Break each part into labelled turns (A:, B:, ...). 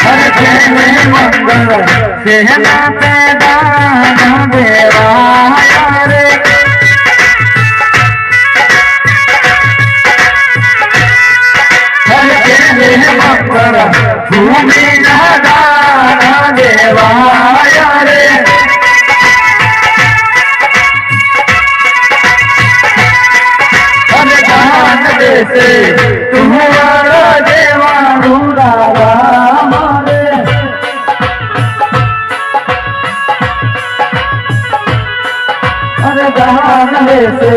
A: હર જેને મંગળ સેના પેદા દેવાયા રે હર અરે દાન દેશે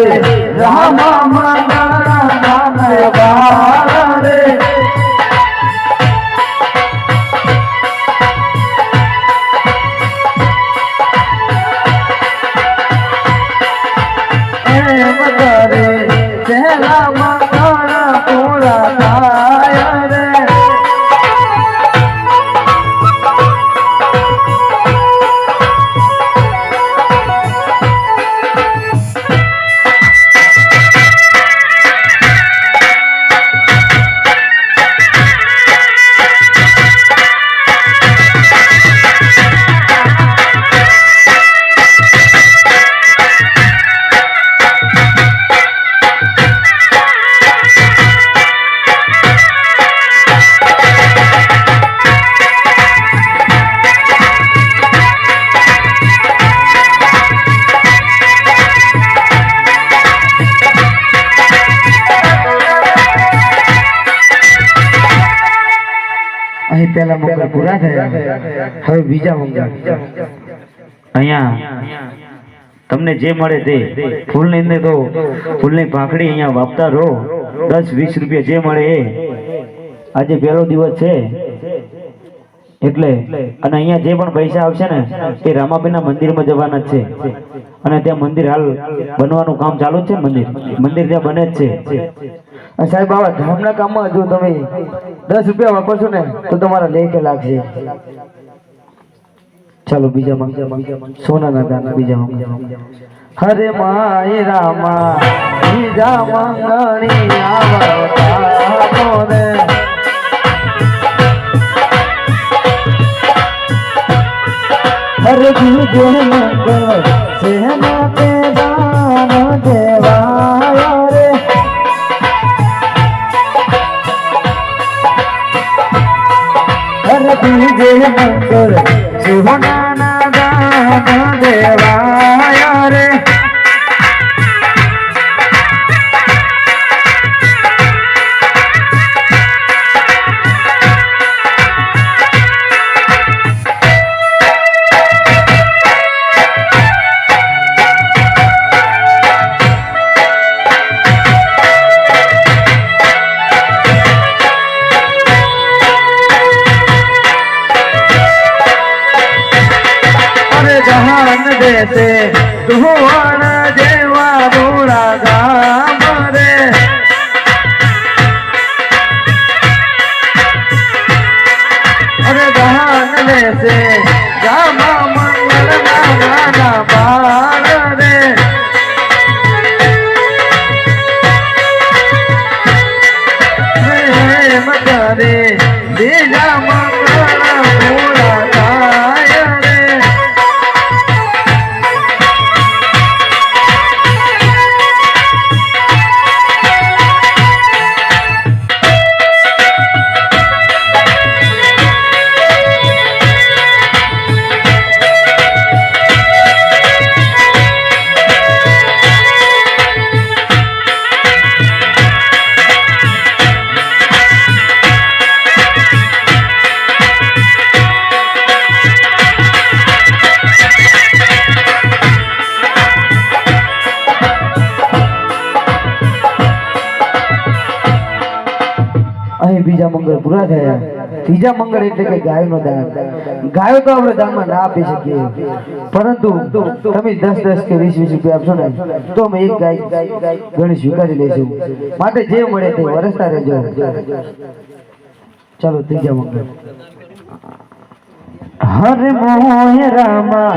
A: અહીં પેલા પૂરા થયા. હવે બીજા મંગળ અહીંયા તમને જે મળે તે ફૂલની અંદર તો ફૂલની પાંખડી અહીંયા વાપતા રહો. દસ વીસ રૂપિયા જે મળે એ. આજે પહેલો દિવસ છે. એટલે અને અહીંયા જે પણ પૈસા આવશે ને એ રામાબેનના મંદિરમાં જવાના છે. અને ત્યાં મંદિર હાલ બનવાનું કામ ચાલુ છે મંદિર? મંદિર ત્યાં બને જ છે. સાહેબ, આવા ધામના કામમાં જો તમે દસ રૂપિયા વાપરશો ને, તો તમારા લેખે લાગશે. ચાલો બીજા સોના સોનાના દાના બીજા માં હરે માય રામા, બીજા મંગણી આવતા હરે બીજો મંગળ બીજા મંગળ પૂરા થયા. ત્રીજા મંગળ એટલે કે ગાયનો દાન. ગાયો તો આપણે દાનમાં ના આપી શકીએ. પરંતુ તમે દસ દસ કે વીસ વીસ રૂપિયા આપશો ને, તો અમે એક ગાય ગણી સ્વીકારી લઈશું. માટે જે મળે તે વરસતા રહેજો. ચાલો, ત્રીજા મંગળ. હરે મોહે રામા,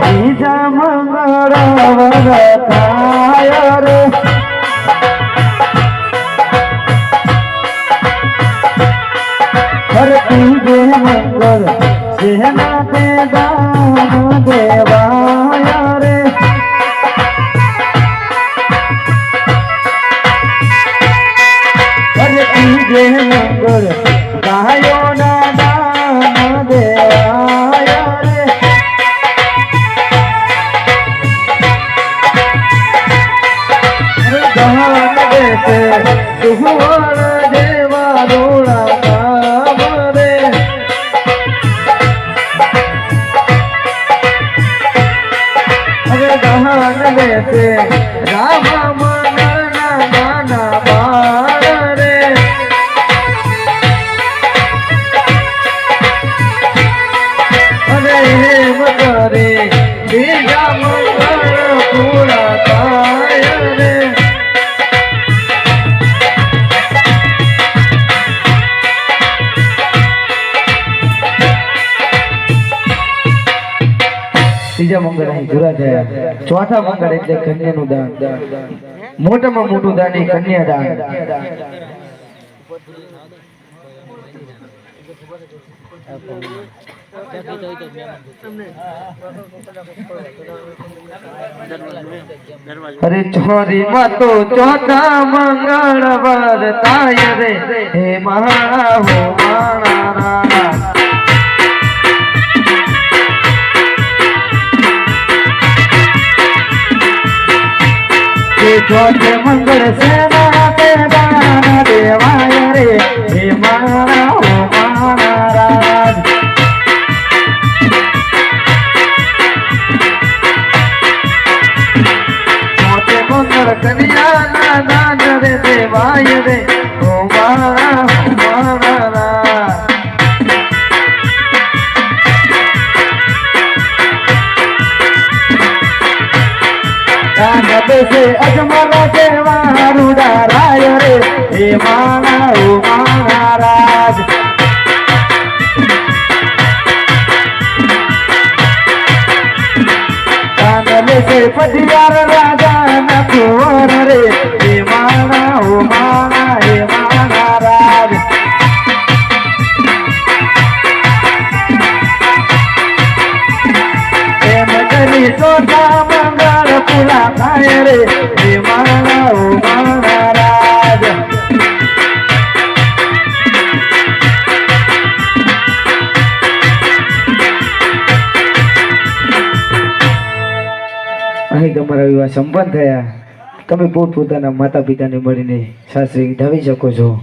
A: બીજા મંગળ વરતાય રે. બીજે મંગળ ગાયો ત્રીજા મંગળ અહીં પૂરા થયા. ચોથા મંગળ એટલે કન્યાનું દાન. મોટામાં મોટું દાન એ કન્યા દાન અરે છોરી માં તો ચોથા મંગળવાર તાય રે. હે મારા હો મારા ચોથે મંગળ સેના તે દેવાય રે. હે દાન બેસે અજમલ દેવા રૂડા રાય રે. હે મારા હો મારા કાનલે છે પટિયાર સંપન્ન થયા. તમે પોતપોતાના માતા પિતાને મળીને સાસરી ધાવી શકો છો.